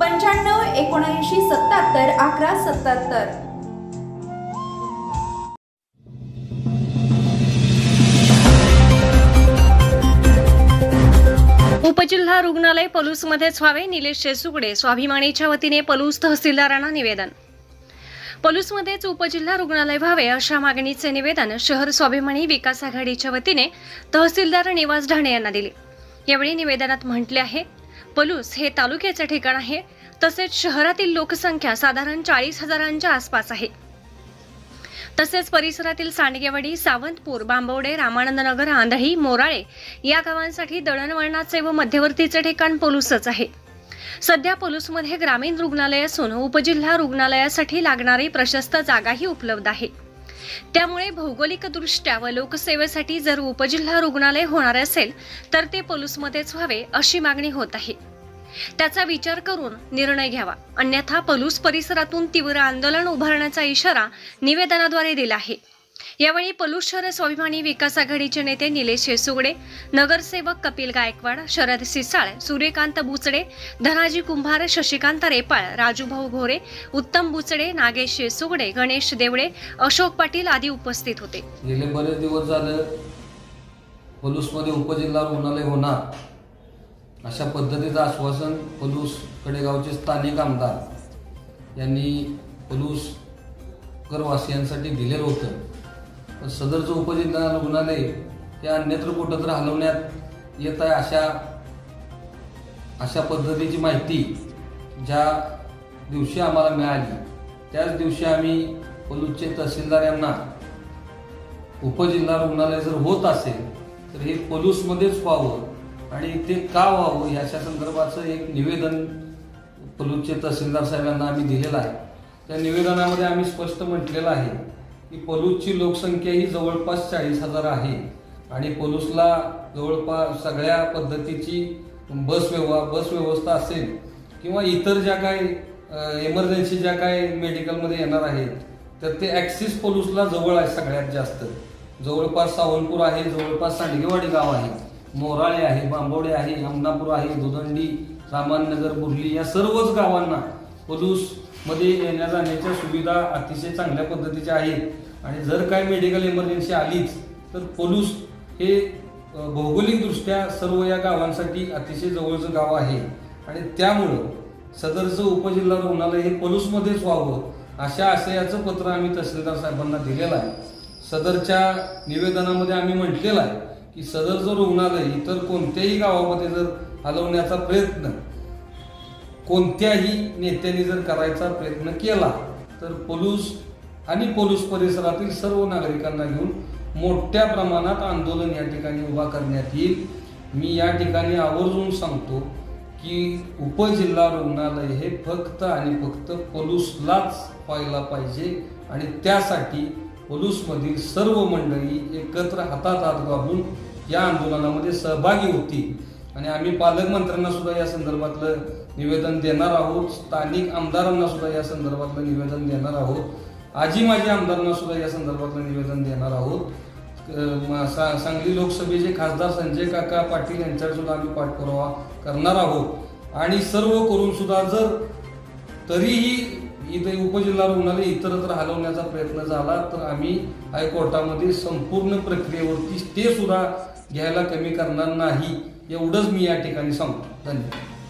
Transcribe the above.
पंच्याण्णव एकोणऐंशी सत्याहत्तर अकरा सत्याहत्तर. उपजिल्हा रुग्णालय पलूसमध्येच व्हावे निलेश शेसुगडे स्वाभिमानीच्या वतीने पलूस तहसीलदारांना निवेदन. पलूसमध्येच उपजिल्हा रुग्णालय व्हावे अशा मागणीचे निवेदन शहर स्वाभिमानी विकास आघाडीच्या वतीने तहसीलदार निवास ढाणे यांना दिले. यावेळी निवेदनात म्हटले आहे पलूस हे तालुक्याचे ठिकाण आहे. तसेच शहरातील लोकसंख्या साधारण चाळीस हजारांच्या आसपास आहे. तसेच परिसरातील सांडगेवाडी सावंतपूर बांबवडे रामानंदनगर आंधळी मोराळे या गावांसाठी दळणवळणाचे व मध्यवर्तीचे ठिकाण पोलूसच आहे. सध्या पोलूसमध्ये ग्रामीण रुग्णालय असून उपजिल्हा रुग्णालयासाठी लागणारी प्रशस्त जागाही उपलब्ध आहे. त्यामुळे भौगोलिकदृष्ट्या व लोकसेवेसाठी जर उपजिल्हा रुग्णालय होणार असेल तर ते पलूसमध्येच व्हावे अशी मागणी होत आहे. त्याचा विचार करून निर्णय घ्यावा. अन्यथा पलूस परिसरातून तीव्र आंदोलन उभारण्याचा इशारा निवेदनाद्वारे दिला आहे. यावेळी पलूस शहर स्वाभिमानी विकास आघाडीचे नेते निलेश येसुगडे नगरसेवक कपिल गायकवाड शरद सिसाळ सूर्यकांत बुचडे धनाजी कुंभार शशिकांत रेपाळ राजूभाऊ घोरे उत्तम बुचडे नागेश येसुगडे गणेश देवळे अशोक पाटील आदी उपस्थित होते. गेले बरेच दिवस झालं पलूसमध्ये उपजिल्हा रुग्णालय होणार. अशा पद्धतीचं आश्वासन पलूस कडेगावचे स्थानिक आमदार यांनी पलूस करवासियांसाठी दिलेलं होतं. सदरचं उपजिल्हा रुग्णालय हे अन्यत्र कुठंतर हलवण्यात येत आहे अशा अशा पद्धतीची माहिती ज्या दिवशी आम्हाला मिळाली त्याच दिवशी आम्ही पलूचे तहसीलदार यांना उपजिल्हा रुग्णालय जर होत असेल तर हे पलूसमध्येच व्हावं आणि ते का व्हावं ह्याच्या संदर्भाचं एक निवेदन पलूसचे तहसीलदार साहेबांना आम्ही दिलेलं आहे. त्या निवेदनामध्ये आम्ही स्पष्ट म्हटलेलं आहे की पलूसची लोकसंख्या ही जवळपास चाळीस हजार आहे. आणि पलूसला जवळपास सगळ्या पद्धतीची बस व्यवहार बस व्यवस्था असेल किंवा इतर ज्या काय इमर्जन्सी ज्या काय मेडिकलमध्ये येणार आहेत तर ते ॲक्सिस पलूसला जवळ आहे सगळ्यात जास्त. जवळपास सावनपूर आहे जवळपास सांडगेवाडी गाव आहे मोराळे आहे बांबोडे आहे अमनापूर आहे दुदंडी रामाननगर बुर्ली या सर्वच गावांना पलूस मध्ये येण्या जाण्याच्या सुविधा अतिशय चांगल्या पद्धतीच्या आहेत. आणि जर काय मेडिकल इमर्जन्सी आलीच तर पलूस हे भौगोलिकदृष्ट्या सर्व या गावांसाठी अतिशय जवळचं गाव आहे. आणि त्यामुळं सदरचं उपजिल्हा रुग्णालय हे पलूसमध्येच व्हावं अशा आशयाचं पत्र आम्ही तहसीलदार साहेबांना दिलेलं आहे. सदरच्या निवेदनामध्ये आम्ही म्हटलेलं आहे की सदरचं रुग्णालय इतर कोणत्याही गावामध्ये जर हलवण्याचा प्रयत्न कोणत्याही नेत्यांनी जर करायचा प्रयत्न केला तर पोलूस आणि पोलूस परिसरातील सर्व नागरिकांना घेऊन मोठ्या प्रमाणात आंदोलन या ठिकाणी उभा करण्यात येईल. मी या ठिकाणी आवर्जून सांगतो की उपजिल्हा रुग्णालय हे फक्त आणि फक्त पोलूसलाच व्हायला पाहिजे आणि त्यासाठी पोलूसमधील सर्व मंडळी एकत्र हातात हात घालून या आंदोलनामध्ये सहभागी होती आणि आम्ही पालकमंत्र्यांना सुद्धा या संदर्भातलं निवेदन देणार आहोत. स्थानिक आमदारांना सुद्धा या संदर्भातलं निवेदन देणार आहोत. आजी माजी आमदारांना सुद्धा या संदर्भातलं निवेदन देणार आहोत. सांगली लोकसभेचे खासदार संजय काका पाटील यांच्यावर सुद्धा आम्ही पाठपुरावा करणार आहोत. आणि सर्व करून सुद्धा जर तरीही इथे उपजिल्हा रुग्णालय इतरत्र हलवण्याचा प्रयत्न झाला तर आम्ही हायकोर्टामध्ये संपूर्ण प्रक्रियेवरती स्टे सुद्धा घ्यायला कमी करणार नाही. एवढंच मी या ठिकाणी सांगतो. धन्यवाद.